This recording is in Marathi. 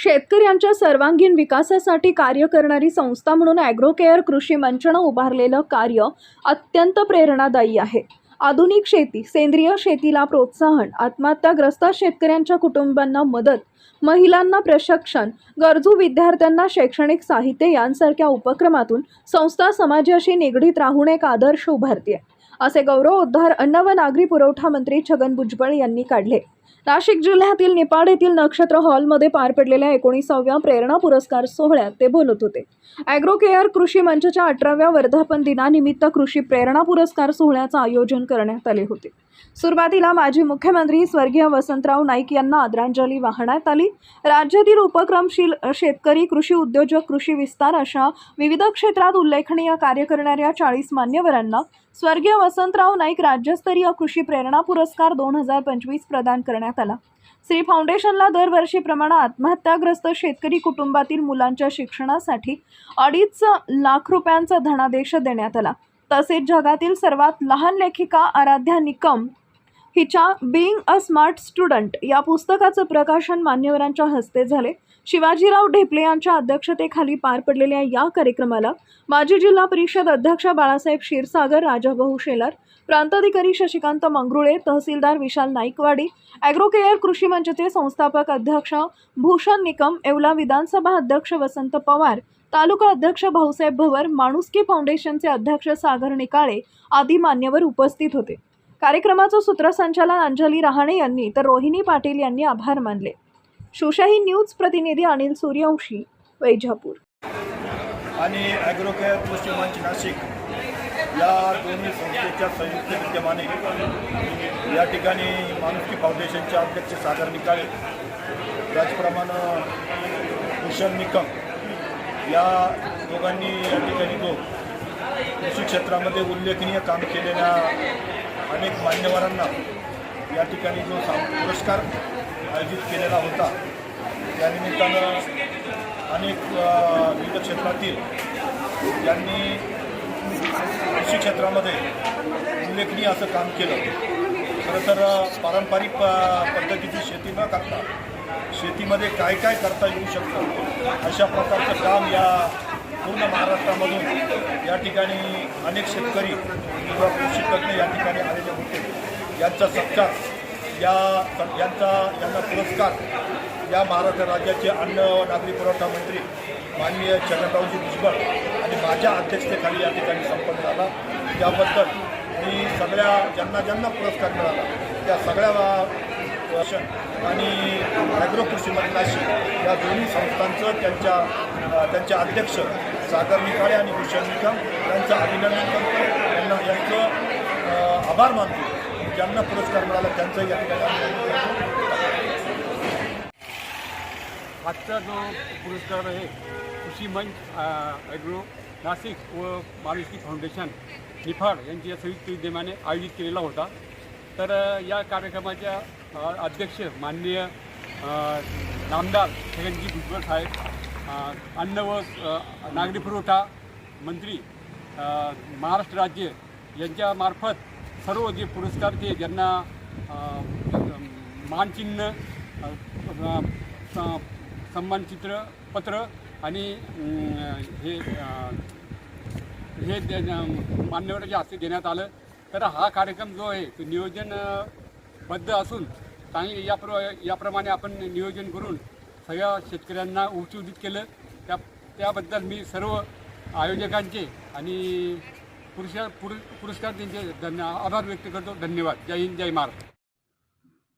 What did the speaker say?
शेतकऱ्यांच्या सर्वांगीण विकासासाठी कार्य करणारी संस्था म्हणून ॲग्रोकेअर कृषी मंचनं उभारलेलं कार्य अत्यंत प्रेरणादायी आहे. आधुनिक शेती सेंद्रिय शेतीला प्रोत्साहन आत्महत्याग्रस्त शेतकऱ्यांच्या कुटुंबांना मदत महिलांना प्रशिक्षण गरजू विद्यार्थ्यांना शैक्षणिक साहित्य यांसारख्या उपक्रमातून संस्था समाजाशी निगडीत राहून एक आदर्श उभारते असे गौरवोद्धार अन्न व नागरी पुरवठा मंत्री छगन भुजबळ यांनी काढले. नाशिक जिल्ह्यातील निपाड येथील नक्षत्र हॉलमध्ये पार पडलेल्या एकोणीसाव्या प्रेरणा पुरस्कार सोहळ्यात ते बोलत होते. ॲग्रोकेअर कृषी मंचच्या अठराव्या वर्धापन दिनानिमित्त कृषी प्रेरणा पुरस्कार सोहळ्याचं आयोजन करण्यात आले होते. सुरुवातीला माजी मुख्यमंत्री स्वर्गीय वसंतराव नाईक यांना आदरांजली वाहण्यात आली. राज्यातील उपक्रमशील शेतकरी कृषी उद्योजक कृषी विस्तार अशा विविध क्षेत्रात उल्लेखनीय कार्य करणाऱ्या चाळीस मान्यवरांना स्वर्गीय वसंतराव नाईक राज्यस्तरीय कृषी प्रेरणा पुरस्कार दोन हजार पंचवीस प्रदान करण्यात आला. श्री फाउंडेशनला दरवर्षीप्रमाणे आत्महत्याग्रस्त शेतकरी कुटुंबातील मुलांच्या शिक्षणासाठी अडीच लाख रुपयांचा धनादेश देण्यात आला. तसेच जगातील सर्वात लहान लेखिका आराध्या निकम हिच्या बिईंग अ स्मार्ट स्टुडंट या पुस्तकाचं प्रकाशन मान्यवरांच्या हस्ते झाले. शिवाजीराव ढेपले यांच्या अध्यक्षतेखाली पार पडलेल्या या कार्यक्रमाला माजी जिल्हा परिषद अध्यक्ष बाळासाहेब क्षीरसागर राजाभाऊ शेलार प्रांताधिकारी शशिकांत मंगरुळे तहसीलदार विशाल नाईकवाडी ॲग्रोकेअर कृषी मंचचे संस्थापक अध्यक्ष भूषण निकम येवला विधानसभा अध्यक्ष वसंत पवार तालुका अध्यक्ष भाऊसाहेब भवर माणुसकी फाउंडेशनचे अध्यक्ष सागर निकाळे आदी मान्यवर उपस्थित होते. कार्यक्रमाचं सूत्रसंचालन अंजली रहाणे यांनी तर रोहिणी पाटील यांनी आभार मानले. शिवशाही न्यूज प्रतिनिधी अनिल सूर्यवंशी वैजापूर. आणि ॲग्रोकेअर कृषी नाशिक या दोन्ही संस्थेच्या संयुक्त विद्यमाने या ठिकाणी मानुष्की फाउंडेशनचे अध्यक्ष सागर निकाळे त्याचप्रमाणे भूषण निकम या दोघांनी या ठिकाणी जो कृषी क्षेत्रामध्ये उल्लेखनीय काम केलेल्या अनेक मान्यवरांना या ठिकाणी जो साम पुरस्कार आयोजित केलेला होता त्यानिमित्तानं अनेक विविध क्षेत्रातील यांनी कृषी क्षेत्रामध्ये उल्लेखनीय असं काम केलं. खरं तर पारंपरिक प पद्धतीची शेती न करता शेतीमध्ये काय काय करता येऊ शकतं? अशा प्रकारचं काम या पूर्ण महाराष्ट्रामधून या ठिकाणी अनेक शेतकरी किंवा कृषी तज्ज्ञ या ठिकाणी आलेले होते. यांचा सत्कार या यांचा यांना पुरस्कार या महाराष्ट्र राज्याचे अन्न व नागरी पुरवठा मंत्री माननीय छगनरावजी भुजबळ आणि माझ्या अध्यक्षतेखाली या ठिकाणी संपन्न झाला. त्याबद्दल मी सगळ्या ज्यांना ज्यांना पुरस्कार मिळाला त्या सगळ्या वर्षन आणि ॲग्रो कृषी मंत्री नाशिक या दोन्ही संस्थांचं त्यांच्या त्यांचे अध्यक्ष सागर निकाळे आणि भूषण निकम यांचं अभिनंदन करतो यांना यांचं आभार मानतो. ज्यांना पुरस्कार मिळाला त्यांचंही या आजचा जो पुरस्कार आहे कृषी मंच ॲग्रो नाशिक व माणुसकी फाउंडेशन निफाड यांच्या संयुक्त विद्यमाने आयोजित केलेला होता. तर या कार्यक्रमाच्या अध्यक्ष माननीय नामदार छगनजी भुजबळ साहेब अन्न व नागरी पुरवठा मंत्री महाराष्ट्र राज्य यांच्यामार्फत सर्व जे पुरस्कार ते ज्यांना मानचिन्ह स- सन्मानचित्र पत्र आणि हे हे दे- मान्यवराच्या हस्ते देण्यात आलं. तर हा कार्यक्रम जो आहे तो नियोजन बद्ध असून चांगली याप्र याप्रमाणे आपण नियोजन करून सगळ्या शेतकऱ्यांना उच्चुदित केलं. त्या त्याबद्दल मी सर्व आयोजकांचे आणि पुरुषा पुर पुरस्कार त्यांचे धन्य आभार व्यक्त करतो. धन्यवाद. जय हिंद जय महाराष्ट्र.